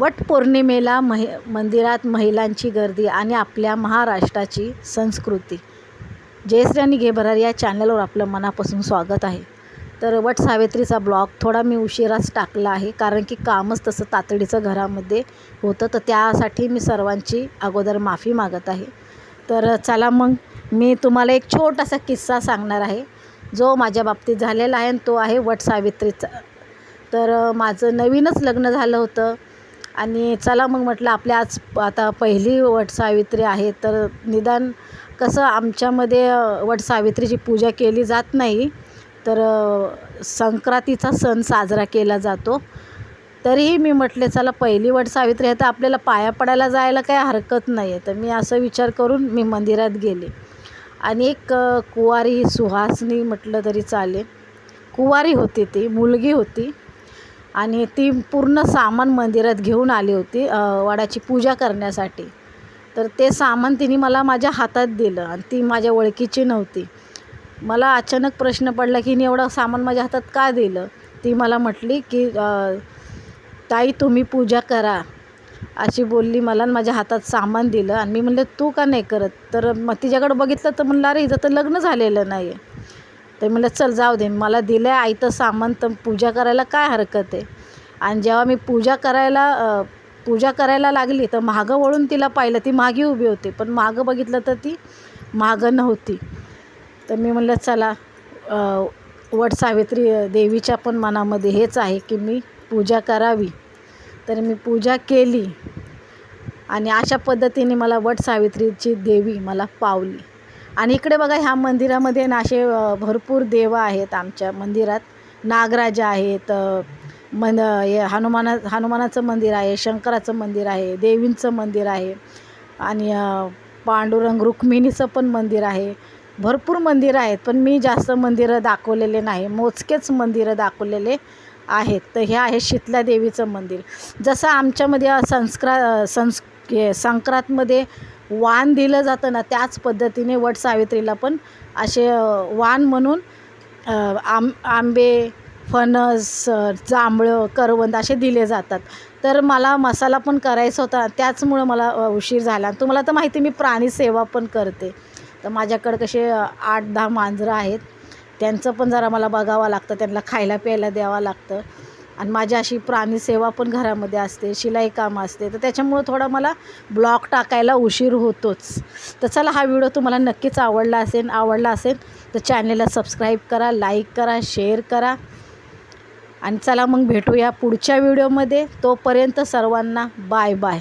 वटपौर्णिमेला महि मंदिरात महिलांची गर्दी आणि आपल्या महाराष्ट्राची संस्कृती. जयश्री आणि घेबरार या चॅनलवर आपलं मनापासून स्वागत आहे. तर वट सावित्रीचा ब्लॉग थोडा मी उशिराच टाकला आहे कारण की कामच तसं तातडीचं घरामध्ये होतं तर त्यासाठी मी सर्वांची अगोदर माफी मागत आहे. तर चला मग मी तुम्हाला एक छोटासा किस्सा सांगणार आहे. जो माझ्या बाबतीत झालेला आहे आणि तो आहे वट सावित्रीचा. तर माझं नवीनच लग्न झालं होतं. आणि चला मग म्हटलं आपल्या आज आता पहिली वटसावित्री आहे तर निदान कसं आमच्यामध्ये वटसावित्रीची पूजा केली जात नाही तर संक्रांतीचा सण साजरा केला जातो. तरीही मी म्हटले चला पहिली वटसावित्री आहे तर आपल्याला पाया पडायला जायला काही हरकत नाही आहे तर मी असं विचार करून मी मंदिरात गेले. आणि एक कुवारी सुहासनी म्हटलं तरी चालेल. कुवारी होती ती मुलगी होती. आणि ती पूर्ण सामान मंदिरात घेऊन आली होती वडाची पूजा करण्यासाठी. तर ते सामान तिने मला माझ्या हातात दिलं आणि ती माझ्या ओळखीची नव्हती. मला अचानक प्रश्न पडला की हिने एवढं सामान माझ्या हातात का दिलं? ती मला म्हटली की ताई तुम्ही पूजा करा. अशी बोलली मला आणि माझ्या हातात सामान दिलं आणि मी म्हणलं तू का नाही करत? तर मग तिच्याकडं बघितलं तर म्हणलं अरे हिचं तर लग्न झालेलं नाही आहे तर म्हणलं चल जाऊ दे. मला दिलं आहे आईतं सामान तर पूजा करायला काय हरकत आहे? आणि जेव्हा मी पूजा करायला पूजा करायला लागली तर मागं वळून तिला पाहिलं. ती मागे उभी होती पण मागं बघितलं तर ती मागं नव्हती. तर मी म्हणलं चला वट सावित्री देवीच्या पण मनामध्ये हेच आहे की मी पूजा करावी. तर मी पूजा केली आणि अशा पद्धतीने मला वट सावित्रीची देवी मला पावली. आणि इकडे बघा ह्या मंदिरामध्ये ना असे भरपूर देव आहेत आमच्या मंदिरात. नागराजा आहेत मन हे हनुमाना हनुमानाचं मंदिर आहे शंकराचं मंदिर आहे देवींचं मंदिर आहे आणि पांडुरंग रुक्मिणीचं पण मंदिर आहे. भरपूर मंदिरं आहेत पण मी जास्त मंदिरं दाखवलेले नाही. मोजकेच मंदिरं दाखवलेले आहेत. तर हे आहे शीतला देवीचं मंदिर. जसं आमच्यामध्ये संस्क्रा संस् संक्रांतमध्ये वाण दिलं जातं ना त्याच पद्धतीने वट सावित्रीला पण असे वाण म्हणून आम आंबे फणस जांभळं करवंद असे दिले जातात. तर मला मसाला पण करायचा होता त्याचमुळं मला उशीर झाला. तुम्हाला तर माहिती मी प्राणी सेवा पण करते. तर माझ्याकडं कसे आठ दहा मांजरं आहेत. त्यांचं पण जरा मला बघावं लागतं त्यांना खायला प्यायला द्यावं लागतं. आणि माझी अशी प्राणीसेवा पण घरामध्ये असते शिलाई काम असते. तर त्याच्यामुळं थोडा मला ब्लॉक टाकायला उशीर होतोच. तर चला हा व्हिडिओ तुम्हाला नक्कीच आवडला असेल आवडला असेल तर चॅनेलला सबस्क्राईब करा लाईक करा शेअर करा. आणि चला मग भेटूया पुढच्या व्हिडिओमध्ये. तोपर्यंत सर्वांना बाय बाय.